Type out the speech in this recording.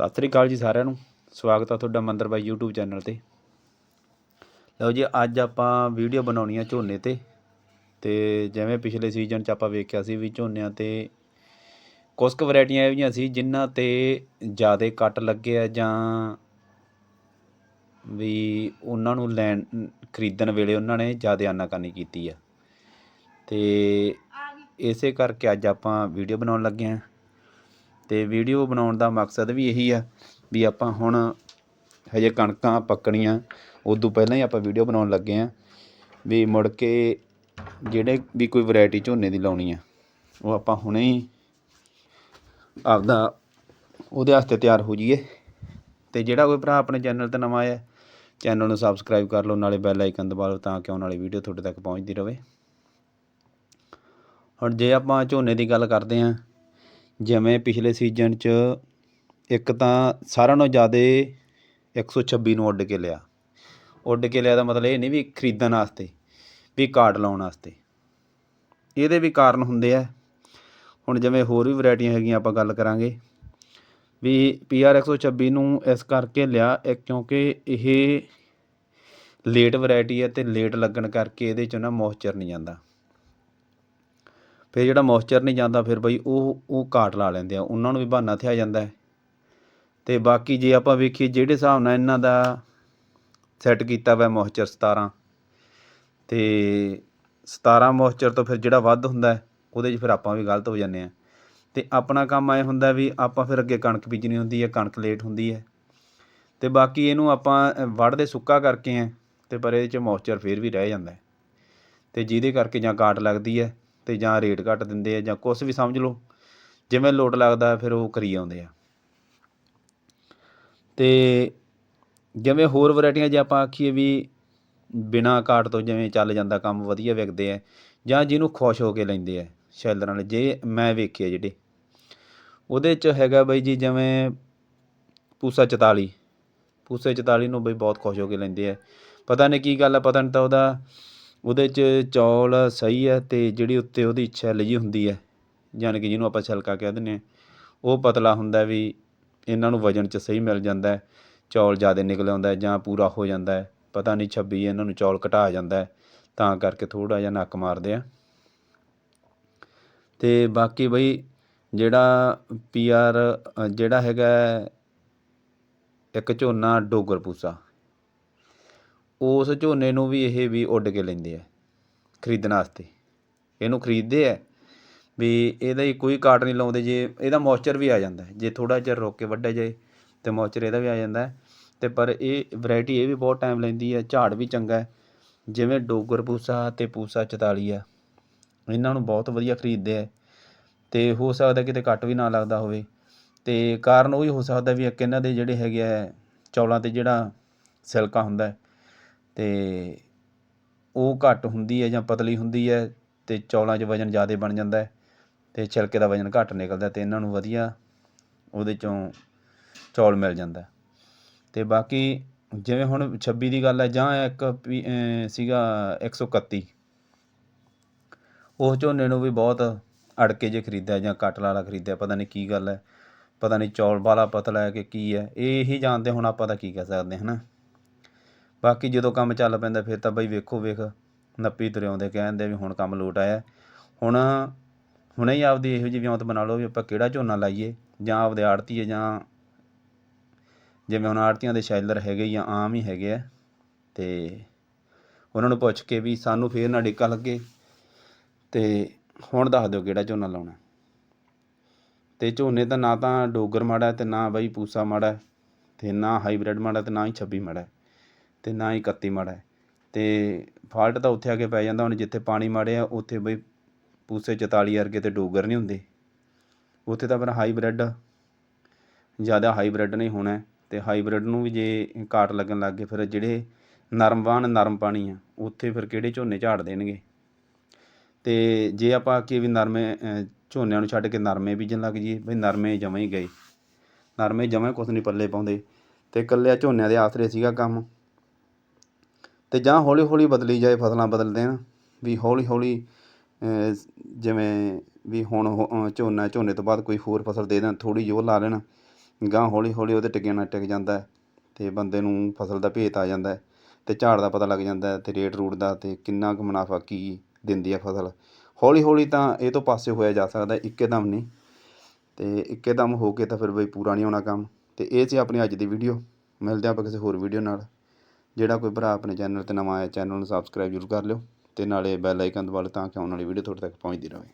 ਸਤਿ ਸ੍ਰੀ ਅਕਾਲ ਜੀ ਸਾਰਿਆਂ ਨੂੰ। ਸਵਾਗਤ ਆ ਤੁਹਾਡਾ ਮੰਦਰ ਬਾਈ YouTube ਚੈਨਲ ਤੇ। ਲਓ ਜੀ, ਅੱਜ ਆਪਾਂ ਵੀਡੀਓ ਬਣਾਉਣੀ ਆ ਝੋਨੇ ਤੇ। ਤੇ ਜਿਵੇਂ ਪਿਛਲੇ ਸੀਜ਼ਨ 'ਚ ਆਪਾਂ ਵੇਖਿਆ ਸੀ ਵੀ ਝੋਨਿਆਂ ਤੇ ਕੁਝ ਕੁ ਵੈਰਾਈਟੀਆਂ ਇਹੋ ਜਿਹੀਆਂ ਸੀ ਜਿਨ੍ਹਾਂ ਤੇ ਜ਼ਿਆਦਾ ਕੱਟ ਲੱਗੇ ਆ ਜਾਂ ਵੀ ਉਹਨਾਂ ਨੂੰ ਲੈਣ, ਖਰੀਦਣ ਵੇਲੇ ਉਹਨਾਂ ਨੇ ਜ਼ਿਆਦਾ ਆਨਾਕਾਨੀ ਕੀਤੀ ਆ। ਤੇ ਇਸੇ ਕਰਕੇ ਅੱਜ ਆਪਾਂ ਵੀਡੀਓ ਬਣਾਉਣ ਲੱਗੇ ਹਾਂ ਅਤੇ ਵੀਡੀਓ ਬਣਾਉਣ ਦਾ ਮਕਸਦ ਵੀ ਇਹੀ ਆ ਵੀ ਆਪਾਂ ਹੁਣ ਹਜੇ ਕਣਕਾਂ ਪੱਕਣੀਆਂ, ਉਦੋਂ ਪਹਿਲਾਂ ਹੀ ਆਪਾਂ ਵੀਡੀਓ ਬਣਾਉਣ ਲੱਗੇ ਹਾਂ ਵੀ ਮੁੜ ਕੇ ਜਿਹੜੇ ਵੀ ਕੋਈ ਵੈਰਾਈਟੀ ਝੋਨੇ ਦੀ ਲਾਉਣੀ ਆ, ਉਹ ਆਪਾਂ ਹੁਣੇ ਹੀ ਆਪਦਾ ਉਹਦੇ ਵਾਸਤੇ ਤਿਆਰ ਹੋ ਜਾਈਏ। ਤੇ ਜਿਹੜਾ ਕੋਈ ਭਰਾ ਆਪਣੇ ਚੈਨਲ ਤੇ ਨਵਾਂ ਆਇਆ, ਚੈਨਲ ਨੂੰ ਸਬਸਕ੍ਰਾਈਬ ਕਰ ਲਓ, ਨਾਲੇ ਬੈਲ ਆਈਕਨ ਦਬਾ ਲਓ ਤਾਂ ਕਿ ਆਉਣ ਵਾਲੀ ਵੀਡੀਓ ਤੁਹਾਡੇ ਤੱਕ ਪਹੁੰਚਦੀ ਰਹੇ। ਹੁਣ ਜੇ ਆਪਾਂ ਝੋਨੇ ਦੀ ਗੱਲ ਕਰਦੇ ਹਾਂ ਜਿਵੇਂ ਪਿਛਲੇ ਸੀਜ਼ਨ 'ਚ ਇੱਕ ਤਾਂ ਸਾਰਿਆਂ ਨਾਲੋਂ ਜ਼ਿਆਦਾ 126 ਨੂੰ ਉੱਡ ਕੇ ਲਿਆ। ਉੱਡ ਕੇ ਲਿਆ ਦਾ ਮਤਲਬ ਇਹ ਨਹੀਂ ਵੀ ਖਰੀਦਣ ਵਾਸਤੇ, ਵੀ ਕਾਰਡ ਲਾਉਣ ਵਾਸਤੇ। ਇਹਦੇ ਵੀ ਕਾਰਨ ਹੁੰਦੇ ਆ। ਹੁਣ ਜਿਵੇਂ ਹੋਰ ਵੀ ਵੈਰਾਈਟੀਆਂ ਹੈਗੀਆਂ ਆਪਾਂ ਗੱਲ ਕਰਾਂਗੇ, ਵੀ PR 126 ਨੂੰ ਇਸ ਕਰਕੇ ਲਿਆ ਇੱਕ ਕਿਉਂਕਿ ਇਹ ਲੇਟ ਵੈਰਾਈਟੀ ਹੈ ਤੇ ਲੇਟ ਲੱਗਣ ਕਰਕੇ ਇਹਦੇ 'ਚ ਨਾ ਮੋਇਸਚਰ ਨਹੀਂ ਜਾਂਦਾ। ਫਿਰ ਜਿਹੜਾ ਮੋਇਸਚਰ ਨਹੀਂ ਜਾਂਦਾ ਫਿਰ ਬਈ ਉਹ ਉਹ ਕਾਟ ਲਾ ਲੈਂਦੇ ਆ। ਉਹਨਾਂ ਨੂੰ ਵੀ ਬਹਾਨਾ ਥਿਆ ਜਾਂਦਾ ਹੈ। ਤੇ ਬਾਕੀ ਜੇ ਆਪਾਂ ਵੇਖੀਏ ਜਿਹੜੇ ਹਿਸਾਬ ਨਾਲ ਇਹਨਾਂ ਦਾ ਸੈੱਟ ਕੀਤਾ ਹੋਇਆ ਮੋਇਸਚਰ 17 ਤੇ 17 ਮੋਇਸਚਰ ਤੋਂ ਫਿਰ ਜਿਹੜਾ ਵੱਧ ਹੁੰਦਾ ਉਹਦੇ 'ਚ ਫਿਰ ਆਪਾਂ ਵੀ ਗਲਤ ਹੋ ਜਾਂਦੇ ਆ। ਤੇ ਆਪਣਾ ਕੰਮ ਐ ਹੁੰਦਾ ਵੀ ਆਪਾਂ ਫਿਰ ਅੱਗੇ ਕਣਕ ਬੀਜਣੀ ਹੁੰਦੀ ਹੈ ਕਣਕ ਲੇਟ ਹੁੰਦੀ ਹੈ। ਤੇ ਬਾਕੀ ਇਹਨੂੰ ਆਪਾਂ ਅ, ਵੱਢਦੇ ਸੁੱਕਾ ਕਰਕੇ ਆ ਤੇ ਪਰ ਇਹਦੇ 'ਚ ਮੋਇਸਚਰ ਫਿਰ ਵੀ ਰਹਿ ਜਾਂਦਾ ਹੈ। ਤੇ ਜਿਹਦੇ ਕਰਕੇ ਜਾਂ ਕਾਟ ਲੱਗਦੀ ਹੈ ਤੇ ਜਾਂ ਰੇਟ ਘੱਟ ਦਿੰਦੇ ਆ ਜਾਂ ਕੁਛ ਵੀ ਸਮਝ ਲਓ, ਜਿਵੇਂ ਲੋਟ ਲੱਗਦਾ ਫਿਰ ਉਹ ਕਰੀ ਆਉਂਦੇ ਆ। ਤੇ ਜਿਵੇਂ ਹੋਰ ਵੈਰਾਈਟੀਆਂ ਜੇ ਆਪਾਂ ਆਖੀਏ ਵੀ ਬਿਨਾ ਕਾਟ ਤੋਂ ਜਿਵੇਂ ਚੱਲ ਜਾਂਦਾ ਕੰਮ ਵਧੀਆ ਵਿਕਦੇ ਆ, ਜਾਂ ਜਿਹਨੂੰ ਖੁਸ਼ ਹੋ ਕੇ ਲੈਂਦੇ ਆ ਸ਼ੈਲਰਾਂ ਵਾਲੇ, ਜੇ ਮੈਂ ਵੇਖਿਆ ਜਿਹੜੇ, ਉਹਦੇ 'ਚ ਹੈਗਾ ਬਈ ਜੀ ਜਿਵੇਂ ਪੂਸਾ 44 ਪੂਸੇ 44 ਨੂੰ ਬਈ ਬਹੁਤ ਖੁਸ਼ ਹੋ ਕੇ ਲੈਂਦੇ ਆ। ਪਤਾ ਨਹੀਂ ਕੀ ਗੱਲ ਆ, ਪਤਾ ਨਹੀਂ ਤਾਂ ਉਹਦਾ ਉਹਦੇ 'ਚ ਚੌਲ ਸਹੀ ਹੈ ਅਤੇ ਜਿਹੜੀ ਉੱਤੇ ਉਹਦੀ ਛਿੱਲ ਜੀ ਹੁੰਦੀ ਹੈ, ਯਾਨੀ ਕਿ ਜਿਹਨੂੰ ਆਪਾਂ ਛਿਲਕਾ ਕਹਿ ਦਿੰਦੇ ਹਾਂ, ਉਹ ਪਤਲਾ ਹੁੰਦਾ ਵੀ ਇਹਨਾਂ ਨੂੰ ਵਜਨ 'ਚ ਸਹੀ ਮਿਲ ਜਾਂਦਾ ਚੌਲ ਜ਼ਿਆਦਾ ਨਿਕਲ ਆਉਂਦਾ ਜਾਂ ਪੂਰਾ ਹੋ ਜਾਂਦਾ ਪਤਾ ਨਹੀਂ 26 ਇਹਨਾਂ ਨੂੰ ਚੌਲ ਘਟਾ ਜਾਂਦਾ ਤਾਂ ਕਰਕੇ ਥੋੜ੍ਹਾ ਜਿਹਾ ਨੱਕ ਮਾਰਦੇ ਆ। ਅਤੇ ਬਾਕੀ ਬਈ ਜਿਹੜਾ ਪੀ ਆਰ ਜਿਹੜਾ ਹੈਗਾ ਇੱਕ ਝੋਨਾ ਡੋਗਰ ਪੂਸਾ ਉਸ ਝੋਨੇ ਨੂੰ ਵੀ ਇਹ ਵੀ ਉੱਡ ਕੇ ਲੈਂਦੇ ਆ, ਖਰੀਦਣ ਵਾਸਤੇ। ਇਹਨੂੰ ਖਰੀਦਦੇ ਆ ਵੀ ਇਹਦਾ ਹੀ ਕੋਈ ਕਾਟ ਨਹੀਂ ਲਾਉਂਦੇ, ਜੇ ਇਹਦਾ ਮੋਇਸਚਰ ਵੀ ਆ ਜਾਂਦਾ ਜੇ ਥੋੜਾ ਜਿਹਾ ਰੋਕ ਕੇ ਵੱਢਿਆ ਜਾਏ ਤੇ ਮੋਇਸਚਰ ਇਹਦਾ ਵੀ ਆ ਜਾਂਦਾ ਹੈ। ਤੇ ਪਰ ਇਹ ਵੈਰਾਈਟੀ ਇਹ ਵੀ ਬਹੁਤ ਟਾਈਮ ਲੈਂਦੀ ਹੈ, ਝਾੜ ਵੀ ਚੰਗਾ ਹੈ। ਜਿਵੇਂ ਡੋਗਰ ਪੂਸਾ ਤੇ ਪੂਸਾ 44 ਆ, ਇਹਨਾਂ ਨੂੰ ਬਹੁਤ ਵਧੀਆ ਖਰੀਦਦੇ ਆ। ਤੇ ਹੋ ਸਕਦਾ ਕਿਤੇ ਕੱਟ ਵੀ ਨਾ ਲੱਗਦਾ ਹੋਵੇ। ਤੇ ਕਾਰਨ ਉਹ ਹੀ ਹੋ ਸਕਦਾ ਵੀ ਇੱਕ ਇਹਨਾਂ ਦੇ ਜਿਹੜੇ ਹੈਗੇ ਆ ਚੌਲਾਂ ਤੇ ਜਿਹੜਾ ਸਿਲਕਾ ਹੁੰਦਾ ਹੈ ਅਤੇ ਉਹ ਘੱਟ ਹੁੰਦੀ ਹੈ ਜਾਂ ਪਤਲੀ ਹੁੰਦੀ ਹੈ ਅਤੇ ਚੌਲਾਂ 'ਚ ਵਜਨ ਜ਼ਿਆਦਾ ਬਣ ਜਾਂਦਾ ਅਤੇ ਛਿਲਕੇ ਦਾ ਵਜਨ ਘੱਟ ਨਿਕਲਦਾ ਅਤੇ ਇਹਨਾਂ ਨੂੰ ਵਧੀਆ ਉਹਦੇ ਚੋਂ ਚੌਲ ਮਿਲ ਜਾਂਦਾ ਅਤੇ ਬਾਕੀ ਜਿਵੇਂ ਹੁਣ 26 ਦੀ ਗੱਲ ਹੈ ਜਾਂ ਇੱਕ ਪੀ- ਸੀਗਾ ਇੱਕ ਸੌ ਇਕੱਤੀ। ਉਹ ਝੋਨੇ ਨੂੰ ਵੀ ਬਹੁਤ ਅੜਕੇ ਜੇ ਖਰੀਦਿਆ ਜਾਂ ਕੱਟ ਲਾਲਾ ਖਰੀਦਿਆ, ਪਤਾ ਨਹੀਂ ਕੀ ਗੱਲ ਹੈ, ਪਤਾ ਨਹੀਂ ਚੌਲ ਵਾਲਾ ਪਤਲਾ ਹੈ ਕਿ ਕੀ ਹੈ, ਇਹ ਹੀ ਜਾਣਦੇ ਹੁਣ ਆਪਾਂ ਤਾਂ ਕੀ ਕਹਿ ਸਕਦੇ ਹਾਂ, ਹਨਾ? ਬਾਕੀ ਜਦੋਂ ਕੰਮ ਚੱਲ ਪੈਂਦਾ ਫਿਰ ਤਾਂ ਬਈ ਵੇਖੋ ਵੇਖ, ਨੱਪੀ ਤੁਰੇ ਆਉਂਦੇ ਕਹਿੰਦੇ ਵੀ ਹੁਣ ਕੰਮ ਲੋਟ ਆਇਆ। ਹੁਣ ਹੁਣੇ ਹੀ ਆਪਦੀ ਇਹੋ ਜਿਹੀ ਵਿਉਂਤ ਬਣਾ ਲਓ ਵੀ ਆਪਾਂ ਕਿਹੜਾ ਝੋਨਾ ਲਾਈਏ ਜਾਂ ਆਪਦੇ ਆੜਤੀਏ ਜਾਂ ਜਿਵੇਂ ਹੁਣ ਆੜਤੀਆਂ ਦੇ ਸ਼ੈਲਰ ਹੈਗੇ ਜਾਂ ਆਮ ਹੀ ਹੈਗੇ ਆ ਤੇ ਉਹਨਾਂ ਨੂੰ ਪੁੱਛ ਕੇ ਵੀ ਸਾਨੂੰ ਫੇਰ ਨਾ ਡਿੱਕਾ ਲੱਗੇ ਤੇ ਹੁਣ ਦੱਸ ਦਿਓ ਕਿਹੜਾ ਝੋਨਾ ਲਾਉਣਾ। ਤੇ ਝੋਨੇ ਤਾਂ ਨਾ ਤਾਂ ਡੋਗਰ ਮਾੜਾ ਹੈ ਤੇ ਨਾ ਬਈ ਪੂਸਾ ਮਾੜਾ ਹੈ ਤੇ ਨਾ ਹਾਈਬ੍ਰਿਡ ਮਾੜਾ ਤੇ ਨਾ ਹੀ 26 ਮਾੜਾ। ਅਤੇ ਨਾ ਹੀ 31 ਮਾੜਾ ਹੈ। ਤੇ ਫਾਲਟ ਤਾਂ ਉੱਥੇ ਆ ਕੇ ਪੈ ਜਾਂਦਾ, ਹੁਣ ਜਿੱਥੇ ਪਾਣੀ ਮਾੜੇ ਆ, ਉੱਥੇ ਬਈ ਪੂਸੇ 44 ਵਰਗੇ ਤਾਂ ਡੋਗਰ ਨਹੀਂ ਹੁੰਦੇ। ਉੱਥੇ ਤਾਂ ਫਿਰ ਹਾਈਬ੍ਰਿਡ ਜ਼ਿਆਦਾ ਹਾਈਬ੍ਰਿਡ ਨਹੀਂ ਹੋਣਾ ਅਤੇ ਤੇ ਹਾਈਬ੍ਰਿਡ ਨੂੰ ਵੀ ਜੇ ਘਾਟ ਲੱਗਣ ਲੱਗ ਗਏ, ਫਿਰ ਜਿਹੜੇ ਨਰਮ ਵਾਹਣ, ਨਰਮ ਪਾਣੀ ਆ, ਉੱਥੇ ਫਿਰ ਕਿਹੜੇ ਝੋਨੇ ਝਾੜ ਦੇਣਗੇ? ਤੇ ਜੇ ਆਪਾਂ ਆਖੀਏ ਵੀ ਨਰਮੇ ਝੋਨਿਆਂ ਨੂੰ ਛੱਡ ਕੇ ਨਰਮੇ ਬੀਜਣ ਲੱਗ ਜੀ ਬਈ ਨਰਮੇ ਜਮਾਂ ਹੀ ਗਏ। ਨਰਮੇ ਜਮਾਂ ਕੁਛ ਨਹੀਂ ਪੱਲੇ ਪਾਉਂਦੇ। ਤੇ ਇਕੱਲੇ ਝੋਨਿਆਂ ਦੇ ਆਸਰੇ ਸੀਗਾ ਕੰਮ। ਅਤੇ ਜਾਂ ਹੌਲੀ ਹੌਲੀ ਬਦਲੀ ਜਾਏ ਫਸਲਾਂ ਬਦਲ ਦੇਣ ਵੀ ਹੌਲੀ ਹੌਲੀ ਜਿਵੇਂ ਵੀ ਹੁਣ ਉਹ, ਝੋਨਾ ਝੋਨੇ ਤੋਂ ਬਾਅਦ ਕੋਈ ਹੋਰ ਫਸਲ ਦੇ ਦੇਣ ਥੋੜ੍ਹੀ ਜਿਹੀ ਉਹ ਲਾ ਲੈਣ ਗਾਂ ਹੌਲੀ ਹੌਲੀ ਉਹਦੇ ਟਿਕਿਆ ਨਾ ਟਿਕ ਜਾਂਦਾ ਅਤੇ ਬੰਦੇ ਨੂੰ ਫਸਲ ਦਾ ਭੇਤ ਆ ਜਾਂਦਾ ਅਤੇ ਝਾੜ ਦਾ ਪਤਾ ਲੱਗ ਜਾਂਦਾ ਅਤੇ ਰੇਟ ਰੂਟ ਦਾ ਅਤੇ ਕਿੰਨਾ ਕੁ ਮੁਨਾਫਾ ਕੀ ਦਿੰਦੀ ਆ ਫਸਲ। ਹੌਲੀ ਹੌਲੀ ਤਾਂ ਇਹ ਤੋਂ ਪਾਸੇ ਹੋਇਆ ਜਾ ਸਕਦਾ ਇੱਕਦਮ ਨਹੀਂ। ਤੇ ਇੱਕਦਮ ਹੋ ਕੇ ਤਾਂ ਫਿਰ ਬਈ ਪੂਰਾ ਨਹੀਂ ਹੋਣਾ ਕੰਮ। ਅਤੇ ਇਹ ਸੀ ਆਪਣੀ ਅੱਜ ਦੀ ਵੀਡੀਓ ਮਿਲਦੇ ਆਪਾਂ ਕਿਸੇ ਹੋਰ ਵੀਡੀਓ ਨਾਲ। ਜਿਹੜਾ ਕੋਈ ਭਰਾ ਆਪਣੇ ਚੈਨਲ ਤੇ ਨਵਾਂ ਆਇਆ, ਚੈਨਲ ਨੂੰ ਸਬਸਕ੍ਰਾਈਬ ਜ਼ਰੂਰ ਕਰ ਲਿਓ ਅਤੇ ਨਾਲੇ ਬੈਲ ਆਈਕਨ ਦਬਾ ਲਓ ਤਾਂ ਕਿ ਆਉਣ ਵਾਲੀ ਵੀਡੀਓ ਤੁਹਾਡੇ ਤੱਕ ਪਹੁੰਚਦੀ ਰਹੇ।